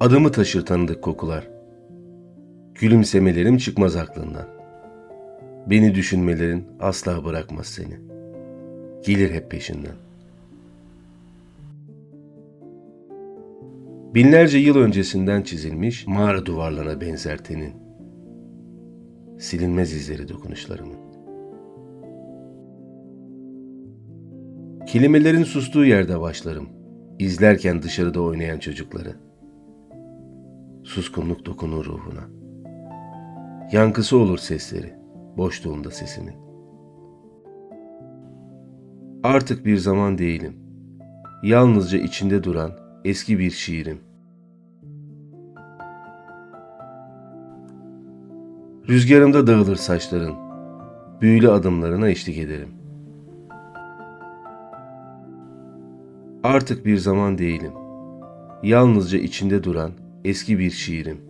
Adımı taşır tanıdık kokular. Gülümsemelerim çıkmaz aklından. Beni düşünmelerin asla bırakmaz seni. Gelir hep peşinden. Binlerce yıl öncesinden çizilmiş mağara duvarlarına benzer tenin. Silinmez izleri dokunuşlarımın. Kelimelerin sustuğu yerde başlarım. İzlerken dışarıda oynayan çocukları. Suskunluk dokunur ruhuna. Yankısı olur sesleri, boşluğunda sesimin. Artık bir zaman değilim. Yalnızca içinde duran eski bir şiirim. Rüzgarımda dağılır saçların. Büyülü adımlarına eşlik ederim. Artık bir zaman değilim. Yalnızca içinde duran eski bir şiirim.